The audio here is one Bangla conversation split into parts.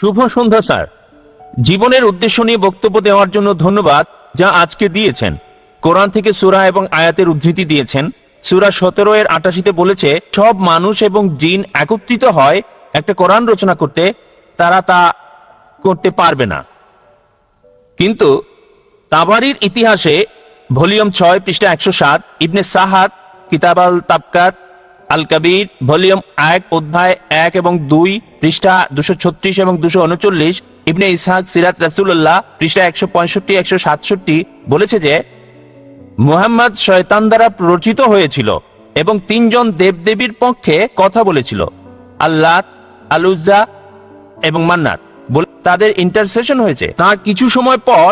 শুভ সন্ধ্যা, স্যার। জীবনের উদ্দেশ্য নিয়ে বক্তব্য দেওয়ার জন্য ধন্যবাদ যা আজকে দিয়েছেন। কোরআন থেকে সুরা এবং আয়াতের উদ্ধৃতি দিয়েছেন। সুরা সতেরো এর আটাশিতে বলেছে, সব মানুষ এবং জিন একত্রিত হয় একটা কোরআন রচনা করতে, তারা তা করতে পারবে না। কিন্তু তাবারির ইতিহাসে ভলিউম ছয় পৃষ্ঠা একশো সাত, ইবনে সাহাদ কিতাব আল তাবকাত আল কবির ভলিউম এক, অধ্যায় এক এবং দুই, পৃষ্ঠা দুশো ছত্রিশ এবং দুশো উনচল্লিশ। ইবনে ইসহাক, সিরাত রাসুল্লাহ পৃষ্ঠা একশো পঁয়ষট্টি, একশো সাতষট্টি বলেছে যে, মুহাম্মদ শয়তান দ্বারা প্ররোচিত হয়েছিল এবং তিনজন দেবদেবীর পক্ষে কথা বলেছিল। আল্লাহ আলুজ্জা এবং মান্নাত বলে তাদের ইন্টারসেশন হয়েছে। তা কিছু সময় পর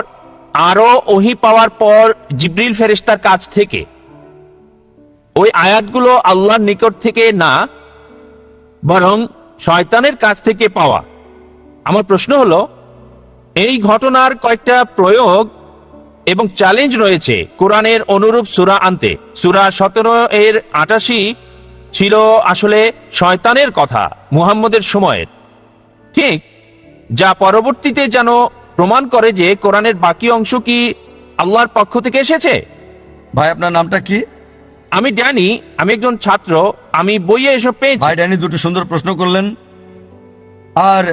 আরও ওহি পাওয়ার পর জিব্রিল ফেরেস্তার কাছ থেকে ওই আয়াতগুলো আল্লাহর নিকট থেকে না, বরং শয়তানের কাছ থেকে পাওয়া। আমার প্রশ্ন হলো, এই ঘটনার কয়েকটা প্রয়োগ এবং চ্যালেঞ্জ রয়েছে কোরআনের অনুরূপ সুরা আনতে। সুরা সতেরো এর আটাশি ছিল আসলে শয়তানের কথা, মুহাম্মদের সময়ের। ঠিক, যা পরবর্তীতে যেন প্রমাণ করে যে কোরআনের বাকি অংশ কি আল্লাহর পক্ষ থেকে এসেছে? ভাই, আপনার নামটা কি? আমি জানি, আমি একজন ছাত্র, আমি বইয়ে এসব পেয়েছি। ভাই ড্যানি দুটো সুন্দর প্রশ্ন করলেন। আর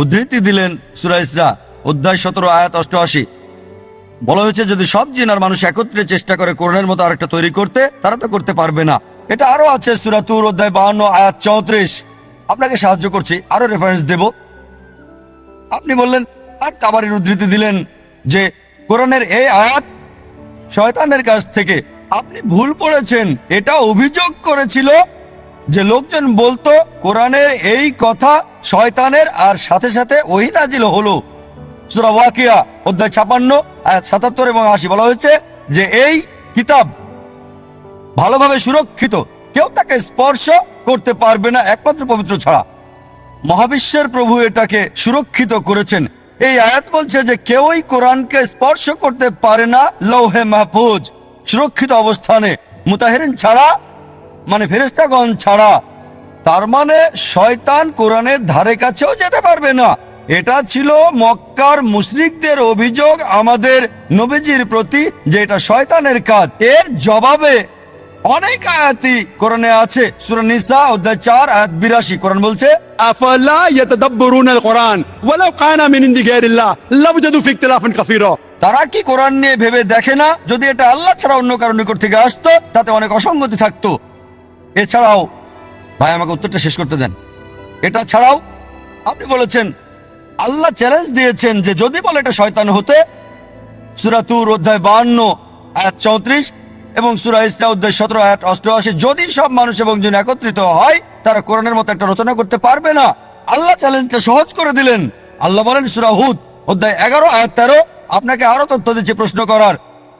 উদ্ধৃতি দিলেন সুরা ইসরা, অধ্যায় সতেরো, আয়াত অষ্টআশি। বলা হয়েছে, যদি সব জিন আর মানুষ একত্রে চেষ্টা করে করোনার মতো আরেকটা তৈরি করতে, তারা তো করতে পারবে না। এটা আরও আছে সুরাতুর অধ্যায় বাহান্ন, আয়াত চৌত্রিশ। আপনাকে সাহায্য করছি, আরও রেফারেন্স দেব। আপনি বললেন, আর তাবারের উদ্ধৃতি দিলেন যে কোরআনের এই আয়াত শয়তানের কাছ থেকে আপনি ভুল পড়েছেন এটা অভিযোগ করেছিল যে লোকজন বলতো, কোরআনের এই কথা শয়তানের আর সাথে সাথে ওই নাজিল হলো। সূরা ওয়াকিয়া, অধ্যায় ছাপান্ন সাতাত্তর এবং আশি বলা হয়েছে যে এই কিতাব ভালোভাবে সুরক্ষিত। কেউ তাকে স্পর্শ করতে পারবে না, একমাত্র পবিত্র ছাড়া। মহাবিশ্বের প্রভু এটাকে সুরক্ষিত করেছেন। এই আয়াত বলছে যে কেউই কোরআনকে স্পর্শ করতে পারে না, লৌহে মাহফুজ। সুরক্ষিত অবস্থানে মুতাহরিন ছাড়া মানে ফেরেস্তাগণ ছাড়া, তার মানে শয়তান কোরআনের ধারে কাছেও যেতে পারবে না। এটা ছিল মক্কার মুশরিকদের অভিযোগ আমাদের নবীজির প্রতি যে এটা শয়তানের কাজ। এর জবাবে অনেক আয়াতি কোরআনে আছে। সূরা অধ্যায় চার, আয়াত 82 কোরআন বলছে, আফালা ইয়াতাদাব্বুরুনা কোরআন ওয়ালাউ কানা মিন ইনদি গায়রিল্লাহ লাবজাদু ফি কাসীরা। তারা কি কোরআন নিয়ে ভেবে দেখে না? যদি এটা আল্লাহ ছাড়া অন্য কারও নিকট থেকে আসতো, তাতে অনেক অসঙ্গতি থাকতো। এছাড়াও, ভাই, আমাকে উত্তরটা শেষ করতে দেন। এটা ছাড়াও, আপনি বলেছেন, আল্লাহ চ্যালেঞ্জ দিয়েছেন যে যদি বলে এটা শয়তান হতে সুরাতুর অধ্যায় বাহান্ন আয়াত চৌত্রিশ এবং সুরা ইসরা অধ্যায় সতেরো, আয়াত অষ্টআশি, যদি সব মানুষ এবং জন একত্রিত হয়, তারা কোরআনের মতো একটা রচনা করতে পারবে না। আল্লাহ চ্যালেঞ্জটা সহজ করে দিলেন। আল্লাহ বলেন সুরা হুদ, অধ্যায় এগারো, আয়াত তেরো আপনাকে আরও তথ্য দিচ্ছে প্রশ্ন করার।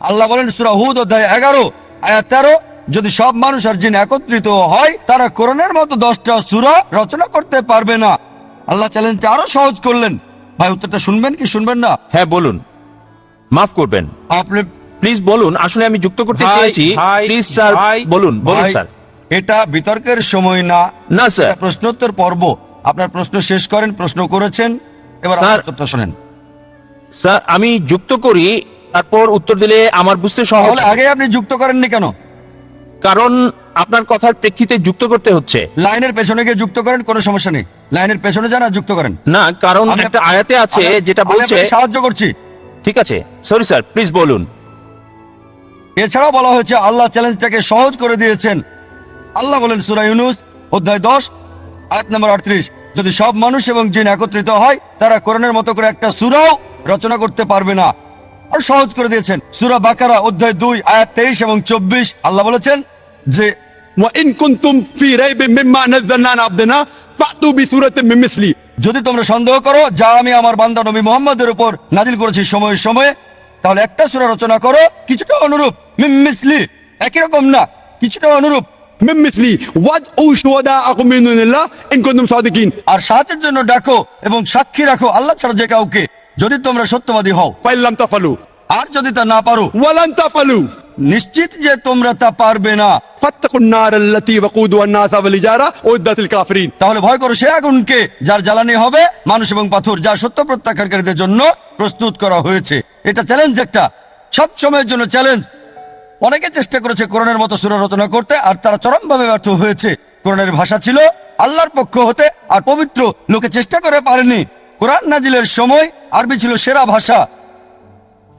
আল্লাহ বলেন সুরা হুদ অধ্যায় এগারো আয়াত তেরো যদি সব মানুষ আর জিন একত্রিত হয় তারা কোরআনের মতো দশটা সুরা রচনা করতে পারবে না। আল্লাহ চ্যালেঞ্জটা আরও সহজ করলেন। ভাই উত্তরটা শুনবেন কি শুনবেন না? হ্যাঁ বলুন। মাফ করবেন। আপনি প্লিজ বলুন আসলে আমি যুক্ত করতে চেয়েছি। প্লিজ স্যার ভাই, বলুন বলুন স্যার। এটা বিতর্কের সময় না। না স্যার। প্রশ্নোত্তর পর্ব। আপনার প্রশ্ন শেষ করেন প্রশ্ন করেছেন। এবার উত্তরটা শোনেন। স্যার আমি যুক্ত করি তারপর উত্তর দিলে আমার বুঝতে সহজ তাহলে আগে আপনি যুক্ত করেননি কেন? কারণ আপনার কথার প্রেক্ষিতে যুক্ত করতে হচ্ছে। লাইনের পেছনে গিয়ে যুক্ত করেন কোনো সমস্যা নেই। লাইনের পেছনে যান আর যুক্ত করেন। না কারণ আমি একটা আয়াতে আছে আমি- যেটা আমি বলছে আপনাকে সাহায্য করছি। ঠিক আছে। সরি স্যার প্লিজ বলুন। এছাড়াও বলা হয়েছে আল্লাহ চ্যালেঞ্জটাকে সহজ করে দিয়েছেন। আল্লাহ বলেন সুরা ইউনুস অধ্যায় দশ আয়াত নম্বর আটত্রিশ যদি সব মানুষ এবং জিন একত্রিত হয় তারা কোরআনের মতো করে একটা সুরাও রচনা করতে পারবে না। আর সহজ করে দিয়েছেন। সুরা বাকারা অধ্যায় দুই আয়াত তেইশ এবং চব্বিশ। আল্লাহ বলেছেন যে যদি তোমরা সন্দেহ করো যা আমি আমার বান্দা নবী মোহাম্মদের উপর নাজিল করেছি সময়ে সময়ে তাহলে একটা সুরা রচনা করো কিছুটা অনুরূপ। মিমিসলি একই রকম না কিছুটা অনুরূপ। আর সাহায্যের জন্য ডাকো এবং সাক্ষী রাখো আল্লাহ ছাড়া যে কাউকে। যদি তোমরা সত্যবাদী হও পাইলাম তা ফালু। আর যদি তা না পারো ওয়ালান তা ফালু। নিশ্চিত যে তোমরা তা পারবে না। তাহলে ভয় করো সে আগুনকে যার জ্বালানি হবে মানুষ এবং পাথর যা সত্য প্রত্যাখ্যানকারীদের জন্য প্রস্তুত করা হয়েছে। এটা চ্যালেঞ্জ একটা। সব সময়ের জন্য চ্যালেঞ্জ অনেকে চেষ্টা করেছে করোনার মতো সুর রচনা করতে আর তারা চরমভাবে ব্যর্থ হয়েছে। কোরআনের ভাষা ছিল আল্লাহর পক্ষ হতে আর পবিত্র লোকে চেষ্টা করে পারেনি। কোরআন নাজিলের সময় আরবি ছিল সেরা ভাষা।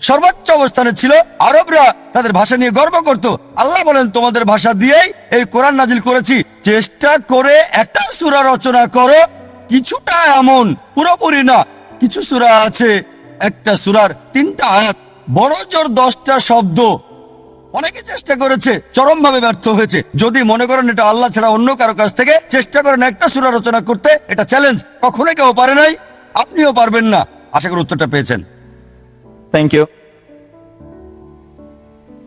সর্বোচ্চ অবস্থানে ছিল আরবরা তাদের ভাষা নিয়ে গর্ব করত। আল্লাহ বলেন, তোমাদের ভাষা দিয়েই এই কোরআন নাজিল করেছি। চেষ্টা করে একটা সূরা রচনা করো। কিছুটা এমন, পুরোপুরি না। কিছু সূরা আছে, একটা সুরার তিনটা আয়াত। বড় জোর দশটা শব্দ। অনেকে চেষ্টা করেছে, চরমভাবে ব্যর্থ হয়েছে। যদি মনে করেন এটা আল্লাহ ছাড়া অন্য কারও কাছ থেকে, চেষ্টা করেন একটা সূরা রচনা করতে। এটা চ্যালেঞ্জ কখনোই কেউ পারে নাই। আপনিও পারবেন না। আশা করি উত্তরটা পেয়েছেন। থ্যাংক ইউ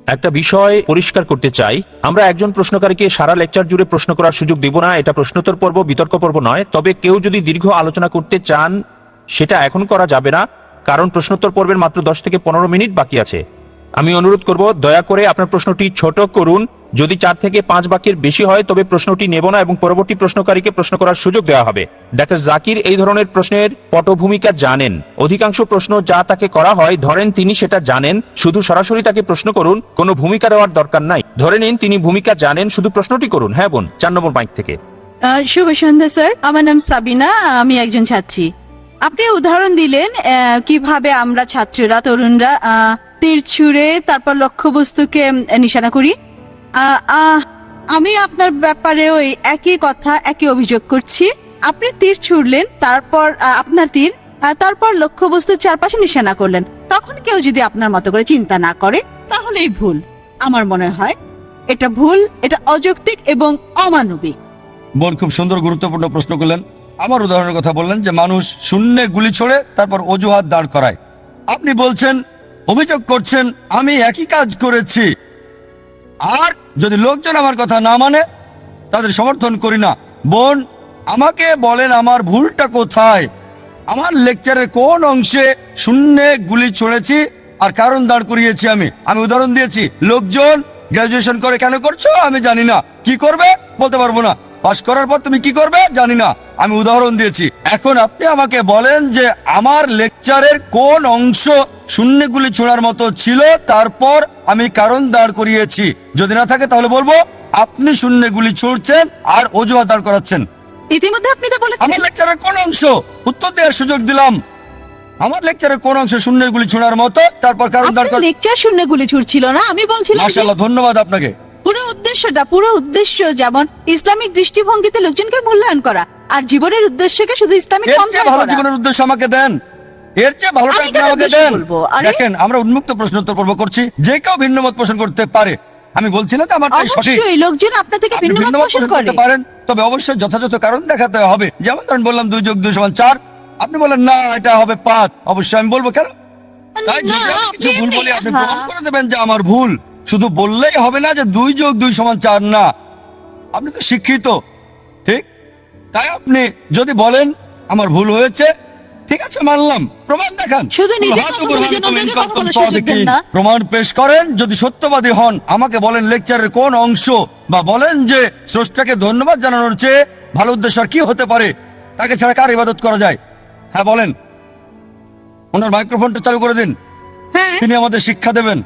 একটা বিষয় পরিষ্কার করতে চাই। আমরা একজন প্রশ্নকারীকে সারা লেকচার জুড়ে প্রশ্ন করার সুযোগ দেব না। এটা প্রশ্নোত্তর পর্ব বিতর্ক পর্ব নয়। তবে কেউ যদি দীর্ঘ আলোচনা করতে চান সেটা এখন করা যাবে না। কারণ প্রশ্নোত্তর পর্বের মাত্র দশ থেকে পনেরো মিনিট বাকি আছে। আমি অনুরোধ করব, দয়া করে আপনার প্রশ্নটি ছোট করুন। যদি চার থেকে পাঁচ বাক্যের বেশি হয়, তবে প্রশ্নটি নেব না এবং পরবর্তী প্রশ্নকারীকে প্রশ্ন করার সুযোগ দেওয়া হবে। ডাক্তার জাকির এই ধরনের প্রশ্নের পটভূমিকা জানেন। অধিকাংশ প্রশ্ন যা তাকে করা হয়, ধরেন তিনি সেটা জানেন। শুধু সরাসরি তাকে প্রশ্ন করুন, কোনো ভূমিকা দেওয়ার দরকার নাই। ধরে নিন, তিনি ভূমিকা জানেন, শুধু প্রশ্নটি করুন। হ্যাঁ বোন, চার নম্বর মাইক থেকে। শুভ সন্ধ্যা, স্যার। আমার নাম সাবিনা, আমি একজন ছাত্রী। আপনি উদাহরণ দিলেন কীভাবে আমরা ছাত্ররা, তরুণরা তীর ছুঁড়ে তারপর লক্ষ্যবস্তুকে নিশানা করি। আমি আপনার ব্যাপারে ওই একই কথা, একই অভিযোগ করছি। আপনি তীর ছুড়লেন, তারপর আপনার তীর তারপর লক্ষ্যবস্তুর চারপাশে নিশানা করলেন। তখন কেউ যদি আপনার মতো করে চিন্তা না করে, তাহলেই ভুল। আমার মনে হয় এটা ভুল, এটা অযৌক্তিক এবং অমানবিক। বোন, খুব সুন্দর, গুরুত্বপূর্ণ প্রশ্ন করলেন। আমার উদাহরণের কথা বললেন যে মানুষ শূন্যে গুলি ছোড়ে, তারপর অজুহাত দাঁড় করায়। আপনি বলছেন, অভিযোগ করছেন, আমি একই কাজ করেছি। আর যদি লোকজন আমার কথা না মানে তাদের সমর্থন করি না। বোন, আমাকে বলেন আমার ভুলটা কোথায়? আমার লেকচারের কোন অংশে শূন্যে গুলি ছড়েছি আর কারণ দাঁড় করিয়েছি আমি? আমি উদাহরণ দিয়েছি, লোকজন গ্রাজুয়েশন করে কেন করছ? আমি জানি না। কি করবে? বলতে পারব না। পাশ করার পর তুমি কি করবে? জানি না। আমি উদাহরণ দিয়েছি। এখন আপনি আমাকে বলেন যে আমার লেকচারের কোন অংশ শূন্যগুলি ছোড়ার মতো ছিল তারপর আমি কারণ দাঁড় করিয়েছি। যদি না থাকে তাহলে বলব আপনি শূন্যগুলি ছুড়ছেন আর অজুহাত দাঁড় করাচ্ছেন। ইতিমধ্যে আপনি তো বলেছেন। আমার লেকচারের কোন অংশ? উত্তর দেওয়ার সুযোগ দিলাম। আমার লেকচারের কোন অংশ শূন্যগুলি ছোড়ার মতো তারপর কারণ দাঁড় লেকচার শূন্য গুলি ছুটছিল না আমি বলছিলাম মাশাআল্লাহ ধন্যবাদ আপনাকে। পুরো উদ্দেশ্যটা পুরো উদ্দেশ্য যেমন ইসলামিক দৃষ্টিভঙ্গিতে লোকজনকে মূল্যায়ন করা আর জীবনের উদ্দেশ্যকে শুধু ইসলামিক ভালো জীবনের উদ্দেশ্য আমাকে দেন। এর চেয়ে ভালো আমি আপনি আমাকে দেন। দেখেন আমরা উন্মুক্ত প্রশ্ন উত্তর পর্ব করছি। যে কেউ ভিন্ন মত পোষণ করতে পারে আমি বলছি না তো আমারটাই সঠিক। লোকজন আপনার থেকে ভিন্ন মত পোষণ করতে পারেন তবে অবশ্যই যথাযথ কারণ দেখাতে হবে। যেমন ধরেন বললাম দুই যোগ দুই সমান চার। আপনি বলেন না এটা হবে পাঁচ। অবশ্যই আমি বলব কেন? তাই যদি কিছু ভুল বলি আপনি হ্যাঁ। প্রমাণ করে দেবেন যে আমার ভুল শুধু বললেই হবে না যে দুই যোগ দুই সমান চার না। আপনি তো শিক্ষিত ঠিক? তাই আপনি যদি বলেন আমার ভুল হয়েছে ঠিক আছে মানলাম। প্রমাণ দেখান। শুধু। প্রমাণ পেশ করেন যদি সত্যবাদী হন আমাকে বলেন লেকচারের কোন অংশ বা বলেন যে স্রষ্টাকে ধন্যবাদ জানানোর চেয়ে ভালো উদ্দেশ্য আর কি হতে পারে তাকে ছাড়া কার ইবাদত করা যায়? হ্যাঁ বলেন। ওনার মাইক্রোফোনটা চালু করে দিন। হ্যাঁ। তিনি আমাদের শিক্ষা দেবেন।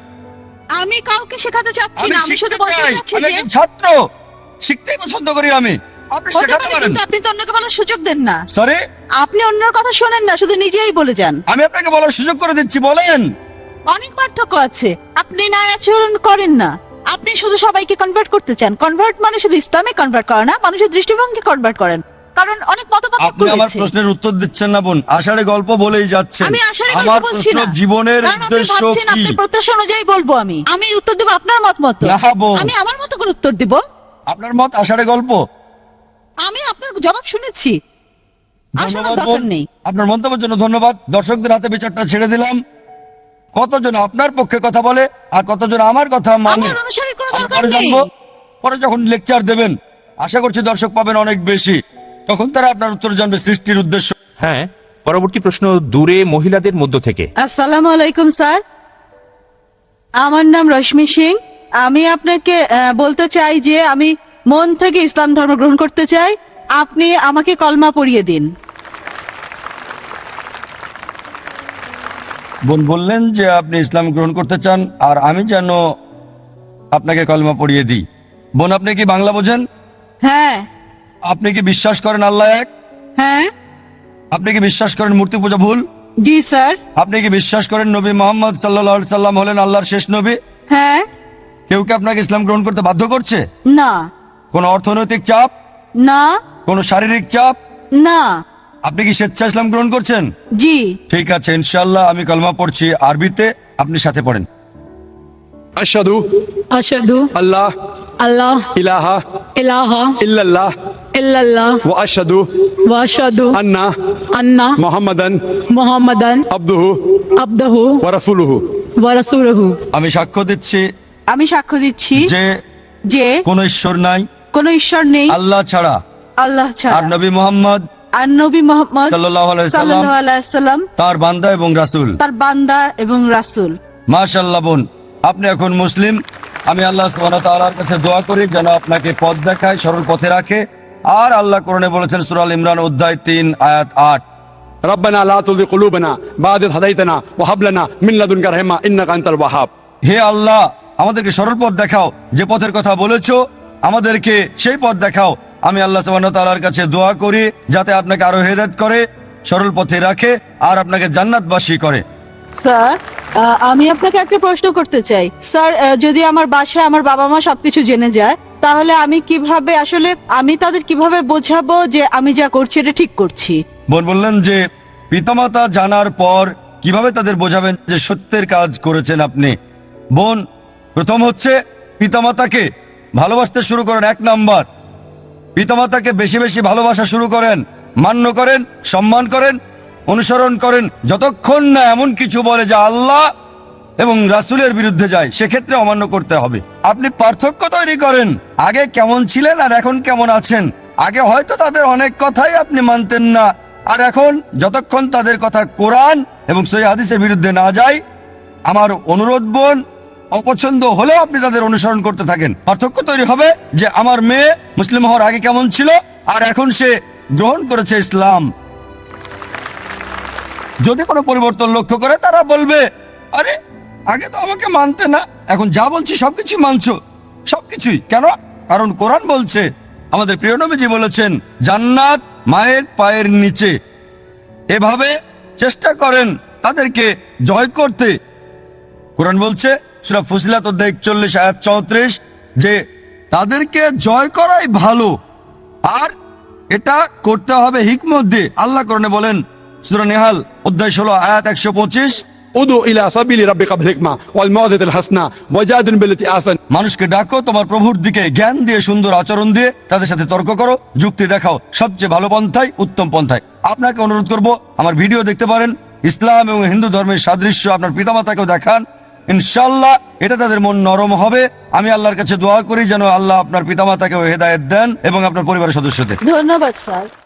আমি কাউকে শেখাতে চাচ্ছি না আমি শুধু বলতে চাচ্ছি যে ছাত্র। শিখতেই পছন্দ করি আমি। আপনি শেখাতে পারেন। আপনি তো অন্যকে বলার সুযোগ দেন না। সরি আপনি অন্যের কথা শোনেন না শুধু নিজেই বলে যান। আমি আপনাকে বলার সুযোগ করে দিচ্ছি বলেন। অনেক পার্থক্য আছে। আপনি না আচরণ করেন না। আপনি শুধু সবাইকে কনভার্ট করতে চান। কনভার্ট মানে শুধু ইসলামে কনভার্ট করা না মানুষের দৃষ্টিভঙ্গি কনভার্ট করেন। কারণ অনেক আপনি আমার প্রশ্নের উত্তর দিচ্ছেন না বোন। আষাঢ়ে গল্প বলেই যাচ্ছেন আমি আমার কথা বলছি না। জীবনের উদ্দেশ্য কি? আপনি প্রত্যাশা অনুযায়ী বলব আমি। আমি উত্তর দেবো আপনার মত মতো আমি আমার মতো করে উত্তর দিব? আপনার মত আষাঢ়ে গল্প? আমি আপনার জবাব শুনেছি। ধন্যবাদ আপনার মন্তব্যের জন্য ধন্যবাদ। দর্শকদের হাতে বিচারটা ছেড়ে দিলাম। কতজন আপনার পক্ষে কথা বলে আর কতজন আমার কথা মানে? পরে যখন লেকচার দেবেন আশা করছি দর্শক পাবেন অনেক বেশি। তখন তারা আপনার উত্তর জানবে সৃষ্টির উদ্দেশ্য। হ্যাঁ পরবর্তী প্রশ্ন দূরে মহিলাদের মধ্য থেকে। আসসালামু আলাইকুম স্যার। আমার নাম রশ্মি সিং। আমি আপনাকে আহ, বলতে চাই যে আমি মন থেকে ইসলাম ধর্ম গ্রহণ করতে চাই। আপনি আমাকে কলমা পড়িয়ে দিন। বোন বললেন যে আপনি ইসলাম গ্রহণ করতে চান আর আমি যেন আপনাকে কলমা পড়িয়ে দিই। বোন আপনি কি বাংলা বোঝেন? হ্যাঁ। আপনি কি বিশ্বাস করেন আল্লাহ এক? হ্যাঁ। আপনি কি বিশ্বাস করেন মূর্তি পূজা ভুল? জি স্যার। আপনি কি বিশ্বাস করেন নবী মোহাম্মদ সাল্লাম হলেন আল্লাহর শেষ নবী? হ্যাঁ। কেউ কি আপনাকে ইসলাম গ্রহণ করতে বাধ্য করছে? না। কোনো অর্থনৈতিক চাপ? না। কোনো শারীরিক চাপ? না। আপনি কি স্বেচ্ছা ইসলাম গ্রহণ করছেন? জি। ঠিক আছে ইনশাআল্লাহ আমি কলমা পড়ছি আরবিতে আপনি সাথে পড়েন। আশহাদু আশহাদু আল্লাহ আল্লাহ ইলাহা ইলাহা ইল্লাল্লাহ ইল্লাল্লাহ। ওয়া আশহাদু ওয়া আশহাদু আন্না আন্না মুহাম্মাদান মুহাম্মাদান ওয়া রাসূলুহু ওয়া রাসূলুহু আমি সাক্ষ্য দিচ্ছি আমি সাক্ষ্য দিচ্ছি যে যে কোন ঈশ্বর নাই কোন ঈশ্বর নেই আল্লাহ ছাড়া। আল্লাহ ছাড়া। আর নবী মুহাম্মদ আর নবী মুহাম্মদ সাল্লাল্লাহু আলাইহি সাল্লাম তার বান্দা এবং রাসূল। তার বান্দা এবং রাসূল। মাশাআল্লাহ বোন আপনি এখন মুসলিম। আমি আল্লাহ সুবহানাহু ওয়া তাআলার কাছে দোয়া করি যেন আপনাকে পথ দেখায় সরল পথে রাখে। আর আল্লাহ কোরআনে বলেছেন সুরাল ইমরান অধ্যায় তিন আয়াত আট। রব্বানা লা তুযিগ কুলুবানা বা'দ ইয হাদাইতানা ওয়া হাব লানা মিন লাদুনকা রাহমা ইন্নাকা আনতাল ওয়াহ্হাব হে আল্লাহ আমাদেরকে সরল পথ দেখাও যে পথের কথা বলেছ আমাদেরকে সেই পথ দেখাও। আমি আল্লাহ সুবহানাহু তাআলার কাছে দোয়া করি যাতে আপনাকে আরও হেদায়েত করে সরল পথে রাখে আর আপনাকে জান্নাতবাসী করে। স্যার আমি আপনাকে একটা প্রশ্ন করতে চাই। স্যার যদি আমার বাসায় আমার বাবা মা সবকিছু জেনে যায় তাহলে আমি কীভাবে, আসলে আমি তাদের কীভাবে বোঝাবো যে আমি যা করছি এটা ঠিক করছি? বোন বললেন যে, পিতামাতা জানার পর কীভাবে তাদের বোঝাবেন যে সত্যের কাজ করেছেন আপনি? বোন, প্রথম হচ্ছে পিতামাতাকে ভালোবাসতে শুরু করেন, এক নাম্বার। পিতামাতাকে বেশি বেশি ভালোবাসা শুরু করেন, মান্য করেন, সম্মান করেন, অনুসরণ করেন, যতক্ষণ না এমন কিছু বলে যে আল্লাহ এবং রাসুলের বিরুদ্ধে যায়, সেক্ষেত্রে অমান্য করতে হবে। আপনি পার্থক্য তৈরি করেন। আগে কেমন ছিলেন আর এখন কেমন আছেন? আগে হয়তো তাদের অনেক কথাই আপনি মানতেন না। আর এখন যতক্ষণ তাদের কথা কোরআন এবং সই হাদিসের বিরুদ্ধে না যায়, আমার অনুরোধ, বোন, অপছন্দ হলেও আপনি তাদের অনুসরণ করতে থাকেন। পার্থক্য তৈরি হবে যে আমার মেয়ে মুসলিম হওয়ার আগে কেমন ছিল, আর এখন সে গ্রহণ করেছে ইসলাম। যদি কোনো পরিবর্তন লক্ষ্য করে, তারা বলবে, আরে আগে তো আমাকে মানতে না, এখন যা বলছি সবকিছু মানছো। সবকিছুই। কেন? কারণ কোরআন বলছে, আমাদের প্রিয় নবীজি বলেছেন, জান্নাত মায়ের পায়ের নিচে। এভাবে চেষ্টা করেন তাদেরকে জয় করতে। কোরআন বলছে, সুরা ফুসিলাত অধ্যায় একচল্লিশ, আয়াত চৌত্রিশ, যে তাদেরকে জয় করাই ভালো, আর এটা করতে হবে হিকমত দিয়ে। আল্লাহ কোরআনে বলেন, সুরা নেহাল অধ্যায় ষোলো, আয়াত একশো পঁচিশ উদু ইলা সাবিলি রাব্বিকা বিল-হিকমা ওয়াল মাওয়াদাতিল হাসনা ওয়াজাদিন বিল্লাতি আহসান। মানুষকে ডাকো তোমার প্রভুর দিকে জ্ঞান দিয়ে সুন্দর আচরণ দিয়ে তাদের সাথে তর্ক করো যুক্তি দেখাও সবচেয়ে ভালো পন্থায় উত্তম পন্থায় আপনাকে অনুরোধ করব আমার ভিডিও দেখতে পারেন ইসলাম এবং হিন্দু ধর্মের সাদৃশ্য আপনার পিতামাতাকেও দেখান। ইনশাল্লাহ এটা তাদের মন নরম হবে। আমি আল্লাহর কাছে দোয়া করি যেন আল্লাহ আপনার পিতামাতাকেও হেদায়ত দেন এবং আপনার পরিবারের সদস্যদের। ধন্যবাদ স্যার।